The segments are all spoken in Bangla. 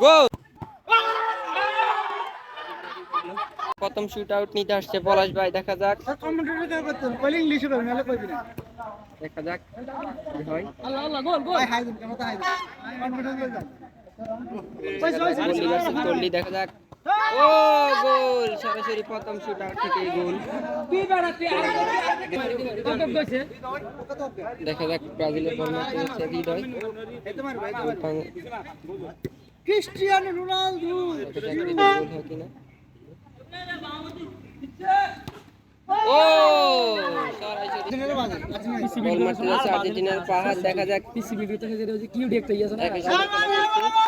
গোল প্রথম শুট আউট নিতে আসছে পলাশ ভাই দেখা যাক করতে কইলে ইংলিশে কইবি নাহলে কইবি না দেখা যাক কি হয়। আল্লাহ আল্লাহ গোল গোল ভাই হাই দিন কেমন হাই দিন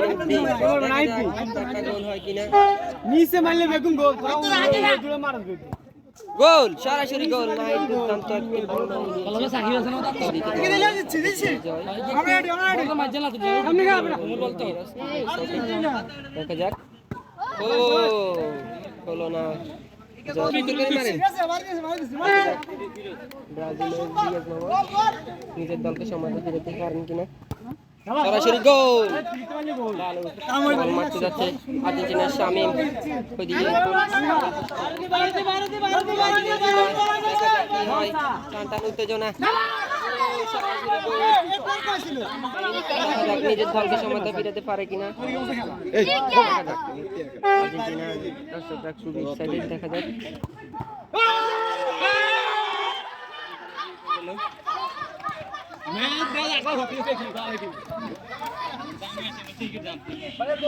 শামিম ওইদিকে গোল। দেখা যাক। কি হয় টান টান উত্তেজনা ও, সরাসরি গোল। দেখা যাক নিজের দলকে সমাজে ফিরাতে পারে কিনা দেখা যাক আর্জেন্টিনার দর্শকরা খুবই এক্সাইটেড দেখা যাক मैं